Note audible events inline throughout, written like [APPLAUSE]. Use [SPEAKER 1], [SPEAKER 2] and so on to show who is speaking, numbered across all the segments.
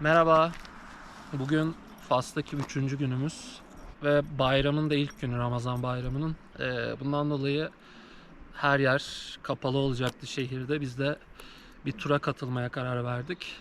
[SPEAKER 1] Merhaba. Bugün Fas'taki üçüncü günümüz ve bayramın da ilk günü Ramazan bayramının. Ee, bundan dolayı her yer kapalı olacaktı şehirde. Biz de bir tura katılmaya karar verdik.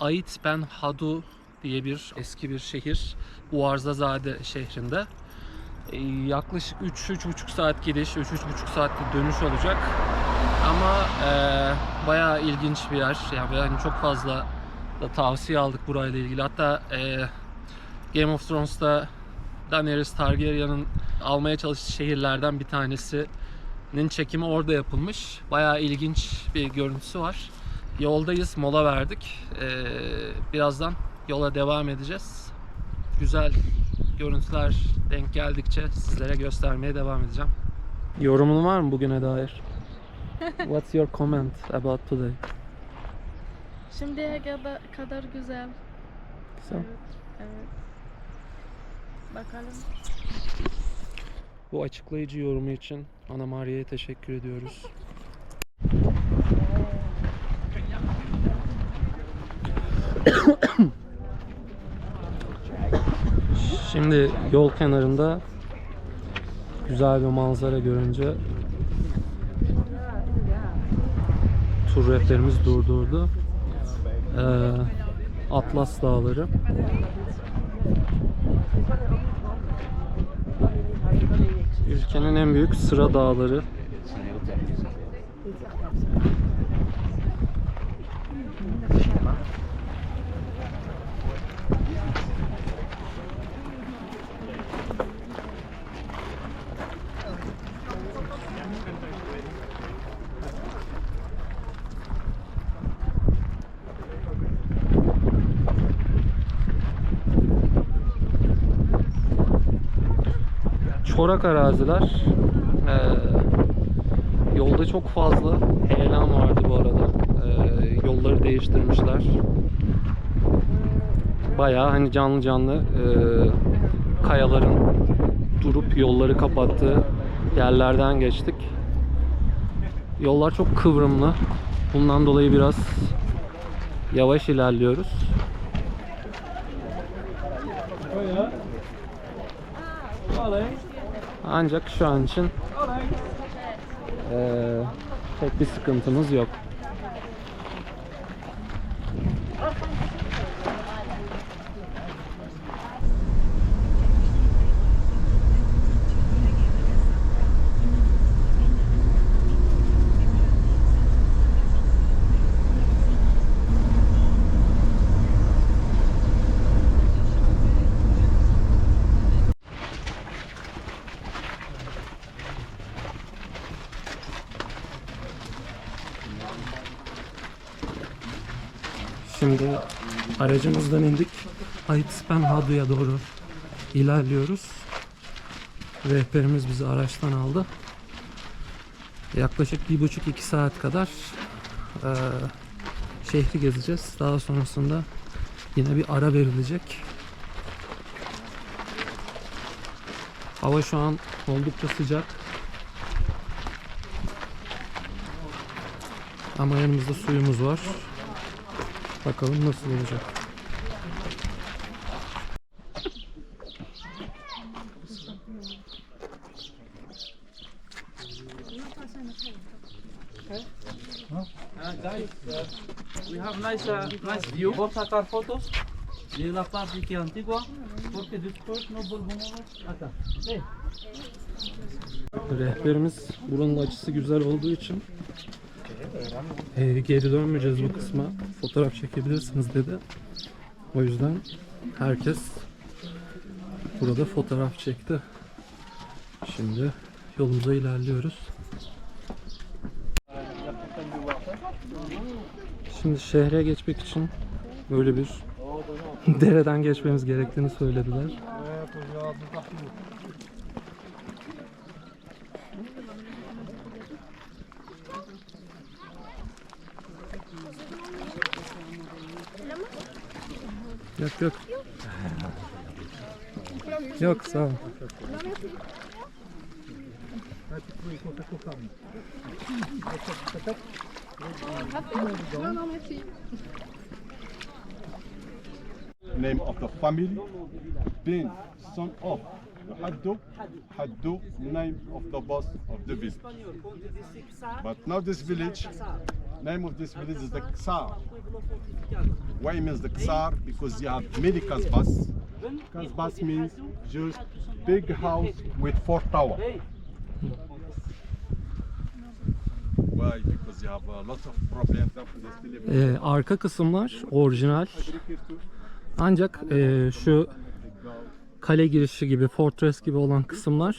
[SPEAKER 1] Ait Ben Hadu diye bir eski bir şehir. Uarzazade şehrinde. Ee, yaklaşık 3-3,5 saat gidiş, 3-3,5 saatte dönüş olacak. Ama e, bayağı ilginç bir yer. Yani çok fazla da tavsiye aldık burayla ilgili. Hatta e, Game of Thrones'ta Daenerys Targaryen'ın almaya çalıştığı şehirlerden bir tanesinin çekimi orada yapılmış. Bayağı ilginç bir görüntüsü var. Yoldayız, mola verdik. E, birazdan yola devam edeceğiz. Güzel görüntüler denk geldikçe sizlere göstermeye devam edeceğim. Yorumun var mı bugüne dair? [LAUGHS] What's your comment about today?
[SPEAKER 2] Şimdiye kadar, kadar güzel.
[SPEAKER 1] Güzel.
[SPEAKER 2] Evet. Bakalım.
[SPEAKER 1] Bu açıklayıcı yorumu için Ana Maria'ya teşekkür ediyoruz. Şimdi yol kenarında güzel bir manzara görünce tur rehberimiz durdurdu. Ee, Atlas Dağları. Ülkenin en büyük sıra dağları. Çorak araziler. Ee, yolda çok fazla heyelan vardı bu arada. Ee, yolları değiştirmişler. Bayağı hani canlı canlı e, kayaların durup yolları kapattığı yerlerden geçtik. Yollar çok kıvrımlı. Bundan dolayı biraz yavaş ilerliyoruz. Ancak şu an için eee pek bir sıkıntımız yok. Şimdi aracımızdan indik. Ayıtspen Hadu'ya doğru ilerliyoruz. Rehberimiz bizi araçtan aldı. Yaklaşık bir buçuk iki saat kadar eee, şehri gezeceğiz. Daha sonrasında yine bir ara verilecek. Hava şu an oldukça sıcak. Ama yanımızda suyumuz var. Bakalım nasıl olacak.
[SPEAKER 3] guys, uh, we have nice, uh, nice view. Vamos sacar fotos de la parte que antigua, porque después no volvemos acá.
[SPEAKER 1] Rehberimiz buranın açısı güzel olduğu için e, geri dönmeyeceğiz bu kısma. Fotoğraf çekebilirsiniz dedi. O yüzden herkes burada fotoğraf çekti. Şimdi yolumuza ilerliyoruz. Şimdi şehre geçmek için böyle bir [LAUGHS] dereden geçmemiz gerektiğini söylediler. Yok yok. Yok sağ ol.
[SPEAKER 4] name of the family. Bin, son of Haddo, Haddo, name of the boss of the village. But now this village, name of this village is the Ksar. Why means the Ksar? Because you have many kasbas. Kasbas means just big house with four tower. Why? Because you have a lot of problems.
[SPEAKER 1] Ee, arka kısımlar orijinal. Ancak ee, şu kale girişi gibi, fortress gibi olan kısımlar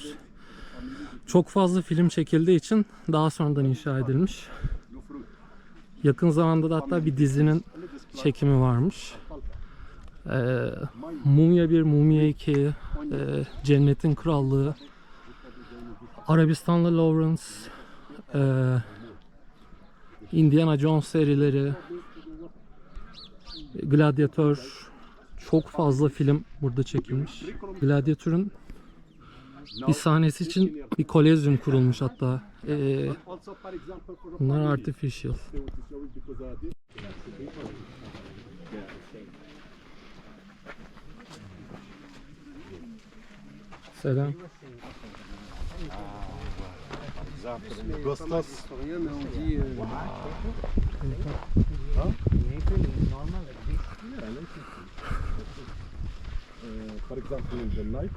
[SPEAKER 1] çok fazla film çekildiği için daha sonradan inşa edilmiş. Yakın zamanda da hatta bir dizinin çekimi varmış. Ee, Mumya 1, Mumya 2, ee, Cennetin Krallığı, Arabistanlı Lawrence, ee, Indiana Jones serileri, Gladiator, çok fazla film burada çekilmiş. Gladiator'un bir sahnesi için bir kolezyum kurulmuş hatta. Ee, bunlar artificial. Selam.
[SPEAKER 4] Uh, for example, in the night,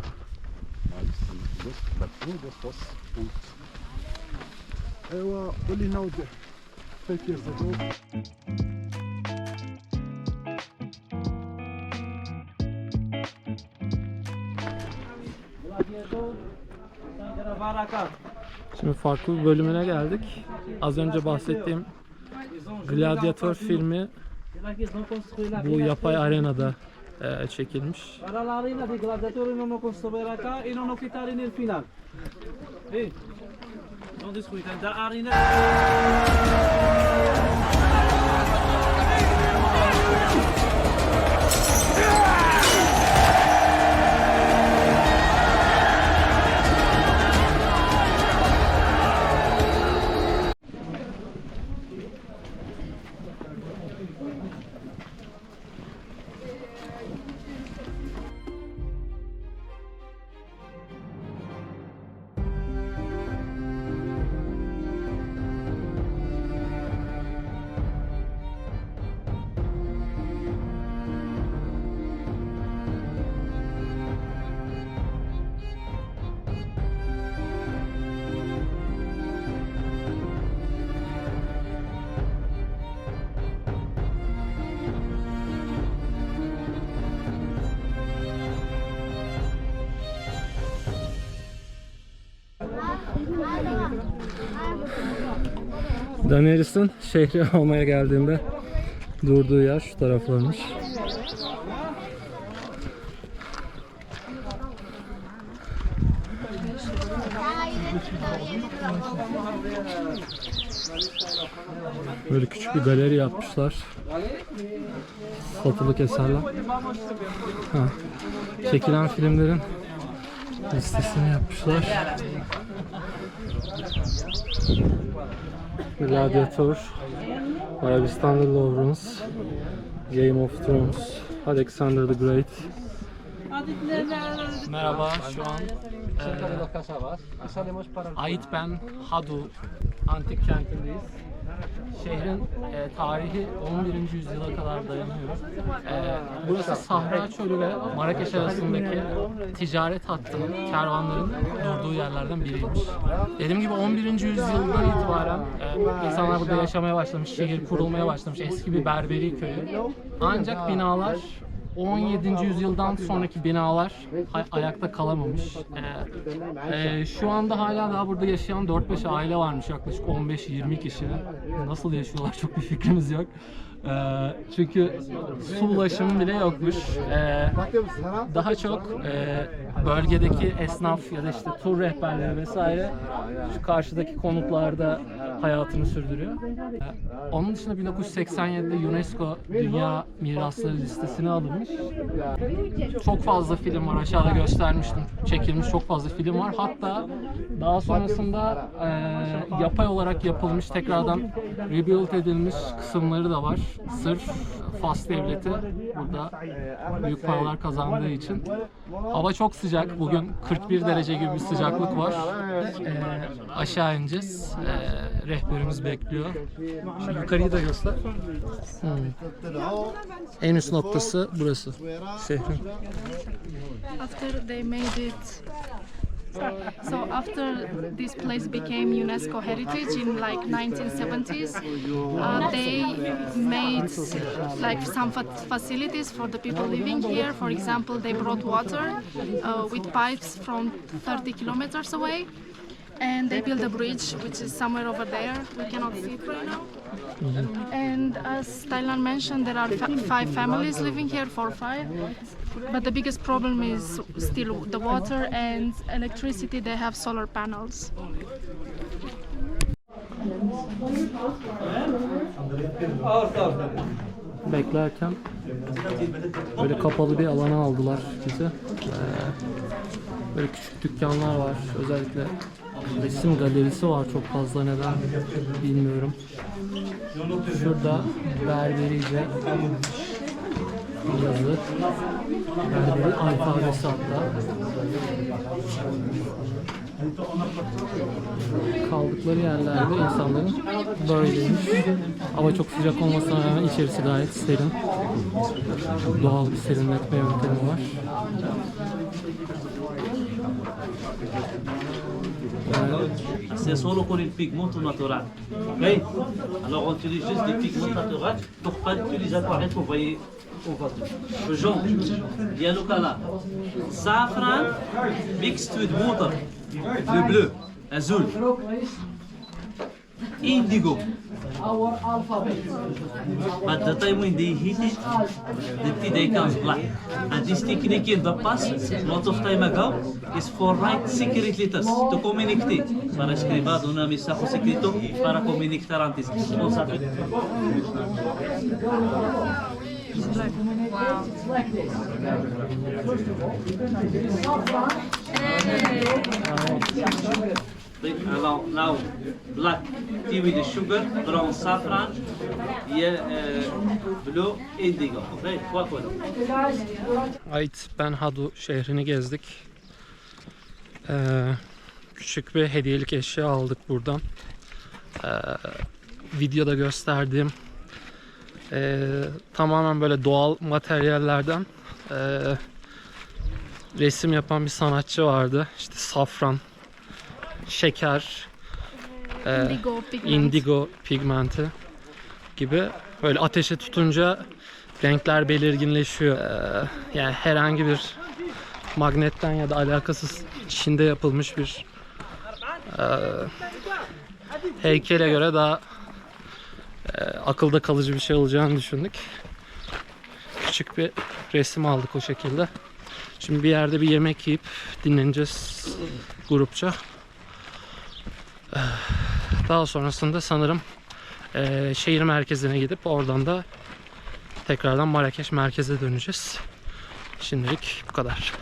[SPEAKER 1] Şimdi farklı bir bölümüne geldik. Az önce bahsettiğim Gladyatör filmi bu yapay arenada e, çekilmiş.
[SPEAKER 3] Para
[SPEAKER 1] Daenerys'in şehri [LAUGHS] almaya geldiğinde durduğu yer şu taraflarmış. Böyle küçük bir galeri yapmışlar. Satılık eserler. Ha. Çekilen filmlerin listesini yapmışlar. Gladiator, Arabistan'da Lawrence, Game of Thrones, Alexander the Great. Merhaba, şu an e, Ait Ben Hadu antik kentindeyiz. Şehrin e, tarihi 11. yüzyıla kadar dayanıyor. E, burası Sahra Çölü ve Marrakeş arasındaki ticaret hattının, kervanların durduğu yerlerden biriymiş. Dediğim gibi 11. yüzyıldan itibaren e, insanlar burada yaşamaya başlamış, şehir kurulmaya başlamış. Eski bir berberi köyü. Ancak binalar 17. yüzyıldan sonraki binalar ay- ayakta kalamamış. Ee, e, şu anda hala daha burada yaşayan 4-5 aile varmış yaklaşık 15-20 kişi. Nasıl yaşıyorlar çok bir fikrimiz yok. Ee, çünkü su ulaşımı bile yokmuş. Ee, daha çok e, bölgedeki esnaf ya da işte tur rehberleri vesaire şu karşıdaki konutlarda hayatını sürdürüyor. Ee, onun dışında 1987'de UNESCO Dünya Mirasları listesine alınmış. Çok fazla film var aşağıda göstermiştim. Çekilmiş çok fazla film var. Hatta daha sonrasında e, yapay olarak yapılmış tekrardan rebuild edilmiş kısımları da var. Sırf Fas devleti burada büyük paralar kazandığı için. Hava çok sıcak. Bugün 41 derece gibi bir sıcaklık var. Ee, aşağı ineceğiz. Ee, rehberimiz bekliyor. Şu yukarıyı da göster. Hmm. En üst noktası burası. Şehrin.
[SPEAKER 2] After they made it so after this place became UNESCO heritage in like 1970s, uh, they made like some fa- facilities for the people living here. For example, they brought water uh, with pipes from 30 kilometers away. And they built a bridge, which is somewhere over there. We cannot see it right now. And as Thailand mentioned, there are fa- five families living here, four or five. But the biggest problem is still the water and electricity. They have solar panels.
[SPEAKER 1] Beklerken böyle kapalı bir alana aldılar bizi. Ee, böyle küçük dükkanlar var. Özellikle resim galerisi var çok fazla neden bilmiyorum. Şurada berberice yazı. Berberi alfabesi hatta. Kaldıkları yerlerde insanların böyleymiş. Hava çok sıcak olmasına rağmen içerisi gayet serin. Doğal bir serinletme yöntemi var.
[SPEAKER 3] C'est solo con il pigmento naturel. Ok Alors on utilise juste des pigments naturels pour pas utiliser apparaître, vous voyez au jaune, color. Saffron mixed with water. Le bleu, azul. Indigo. But the time when they heat it, the they comes black. And this technique in the past, lots of time ago, is for write secret letters to communicate. Para escrever una mensaje secreto para comunicar antes. No sabe. Alors now, black tea with sugar, brown saffron, yeah, uh, indigo. Okay, what?
[SPEAKER 1] Ait Ben Hadu şehrini gezdik. Ee, küçük bir hediyelik eşya aldık buradan. Ee, videoda gösterdiğim ee, tamamen böyle doğal materyallerden ee, resim yapan bir sanatçı vardı. İşte safran, şeker, ee,
[SPEAKER 2] Indigo pigment.
[SPEAKER 1] indigo pigmenti gibi böyle ateşe tutunca renkler belirginleşiyor. Ee, yani herhangi bir magnetten ya da alakasız Çin'de yapılmış bir e, heykele göre daha e, akılda kalıcı bir şey olacağını düşündük. Küçük bir resim aldık o şekilde. Şimdi bir yerde bir yemek yiyip dinleneceğiz grupça. Daha sonrasında sanırım eee, şehir merkezine gidip oradan da tekrardan Marrakeş merkeze döneceğiz. Şimdilik bu kadar.